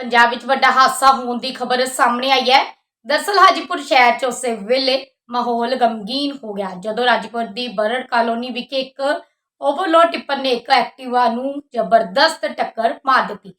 ਪੰਜਾਬ ਵਿੱਚ ਵੱਡਾ ਹਾਦਸਾ ਹੋਣ ਦੀ ਖਬਰ ਸਾਹਮਣੇ ਆਈ ਹੈ। ਦਰਸਲ ਹਾਜੀਪੁਰ ਸ਼ਹਿਰ 'ਚ ਉਸੇ ਵੇਲੇ ਮਾਹੌਲ ਗਮਗੀਨ ਹੋ ਗਿਆ, ਜਦੋਂ ਰਾਜਪੁਰ ਦੀ ਬਰੜ ਕਾਲੋਨੀ ਵਿਖੇ ਇੱਕ ਓਵਰਲੋਡ ਟਿੱਪਰ ਨੇ ਇੱਕ ਐਕਟਿਵਾ ਨੂੰ ਜ਼ਬਰਦਸਤ ਟੱਕਰ ਮਾਰ ਦਿੱਤੀ।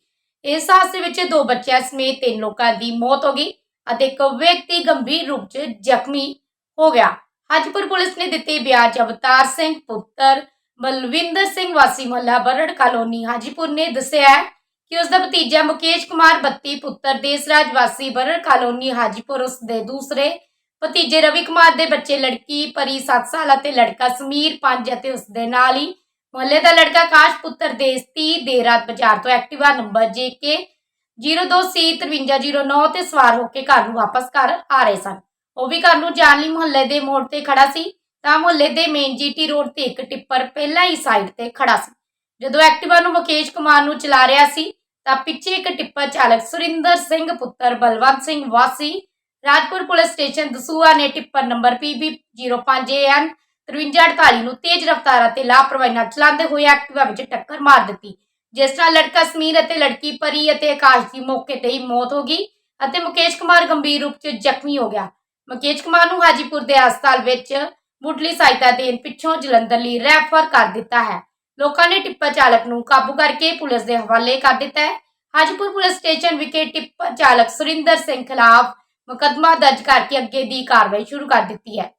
ਇਸ ਹਾਦਸੇ ਵਿੱਚ ਦੋ ਬੱਚਿਆਂ ਸਮੇਤ ਤਿੰਨ ਲੋਕਾਂ ਦੀ ਮੌਤ ਹੋ ਗਈ ਅਤੇ ਇੱਕ ਵਿਅਕਤੀ ਗੰਭੀਰ ਰੂਪ 'ਚ ਜ਼ਖਮੀ ਹੋ ਗਿਆ। ਹਾਜੀਪੁਰ ਪੁਲਿਸ ਨੇ ਦਿੱਤੇ ਬਿਆਨ 'ਚ ਅਵਤਾਰ ਸਿੰਘ, ਪੁੱਤਰ ਬਲਵਿੰਦਰ ਸਿੰਘ ਵਾਸੀ ਮਹੱਲਾ ਬਰੜ ਕਾਲੋਨੀ ਹਾਜੀਪੁਰ ਨੇ ਦੱਸਿਆ ਹੈ ਕਿ ਉਸ ਦਾ ਭਤੀਜਾ ਮੁਕੇਸ਼ ਕੁਮਾਰ 32 ਪੁੱਤਰ ਦੇਸਰਾਜ ਵਾਸੀ ਬਰੜ ਕਾਲੋਨੀ ਹਾਜੀਪੁਰ ਉਸ ਦੇ ਦੂਸਰੇ ਭਤੀਜੇ ਰਵੀ ਕੁਮਾਰ ਦੇ ਬੱਚੇ ਲੜਕੀ ਪਰੀ 7 ਸਾਲ ਅਤੇ ਲੜਕਾ ਸਮੀਰ 5 ਅਤੇ ਉਸ ਦੇ ਨਾਲ ਹੀ ਮੁਹੱਲੇ ਦਾ ਲੜਕਾ ਕਾਸ਼ ਪੁੱਤਰ ਦੇਸ 30 ਦੇਰ ਰਾਤ ਬਾਜ਼ਾਰ ਤੋਂ ਐਕਟਿਵਾ ਨੰਬਰ JK 02C 5309 ਤੇ ਸਵਾਰ ਹੋ ਕੇ ਘਰ ਨੂੰ ਵਾਪਸ ਘਰ ਆ ਰਹੇ ਸਨ। ਉਹ ਵੀ ਘਰ ਨੂੰ ਜਾਣ ਲਈ ਮੁਹੱਲੇ ਦੇ ਮੋੜ ਤੇ ਖੜਾ ਸੀ, ਤਾਂ ਮੁਹੱਲੇ ਦੇ ਮੇਨ ਜੀਟੀ ਰੋਡ ਤੇ ਇੱਕ ਟਿੱਪਰ ਪਹਿਲਾਂ ਹੀ ਸਾਈਡ ਤੇ ਖੜਾ ਸੀ। ਜਦੋਂ ਐਕਟਿਵਾ ਨੂੰ ਮੁਕੇਸ਼ ਕੁਮਾਰ ਨੂੰ ਚਲਾ ਰਿਹਾ ਸੀ ਤਾਂ ਪਿੱਛੇ ਇੱਕ ਟਿੱਪਰ ਚਾਲਕ ਸੁਰਿੰਦਰ ਸਿੰਘ, ਪੁੱਤਰ ਬਲਵੰਤ ਸਿੰਘ ਵਾਸੀ, ਰਾਜਪੁਰ ਪੁਲਿਸ ਸਟੇਸ਼ਨ ਦਸੂਆ ਨੇ ਟਿੱਪਰ ਨੰਬਰ PB 05AN 5348 ਨੂੰ ਤੇਜ਼ ਰਫ਼ਤਾਰ ਅਤੇ ਲਾਪਰਵਾਹੀ ਨਾਲ ਚਲਾਉਂਦੇ ਹੋਏ ਐਕਟਿਵਾ ਵਿੱਚ ਟੱਕਰ ਮਾਰ ਦਿੱਤੀ। ਜਿਸ ਨਾਲ ਲੜਕਾ ਸਮੀਰ ਅਤੇ ਲੜਕੀ ਪਰੀ ਅਤੇ ਆਕਾਸ਼ ਦੀ ਮੌਕੇ ਤੇ ਹੀ ਮੌਤ ਹੋ ਗਈ ਅਤੇ ਮੁਕੇਸ਼ ਕੁਮਾਰ ਗੰਭੀਰ ਰੂਪ 'ਚ ਜ਼ਖਮੀ ਹੋ ਗਿਆ। ਮੁਕੇਸ਼ ਕੁਮਾਰ ਨੂੰ ਹਾਜੀਪੁਰ ਦੇ ਹਸਪਤਾਲ ਵਿੱਚ ਮੁੱਢਲੀ ਸਹਾਇਤਾ ਦੇਣ ਪਿੱਛੋਂ ਜਲੰਧਰ ਲਈ ਰੈਫਰ ਕਰ ਦਿੱਤਾ ਹੈ। ਲੋਕਾਂ ਨੇ ਟਿੱਪਰ ਚਾਲਕ ਨੂੰ ਕਾਬੂ ਕਰਕੇ ਪੁਲਿਸ ਦੇ ਹਵਾਲੇ ਕਰ ਦਿੱਤਾ ਹੈ। ਹਾਜੀਪੁਰ ਪੁਲਿਸ ਸਟੇਸ਼ਨ ਵਿਖੇ ਟਿੱਪਰ ਚਾਲਕ ਸੁਰਿੰਦਰ ਸਿੰਘ ਖਿਲਾਫ ਮੁਕੱਦਮਾ ਦਰਜ ਕਰਕੇ ਅੱਗੇ ਦੀ ਕਾਰਵਾਈ ਸ਼ੁਰੂ ਕਰ ਦਿੱਤੀ ਹੈ।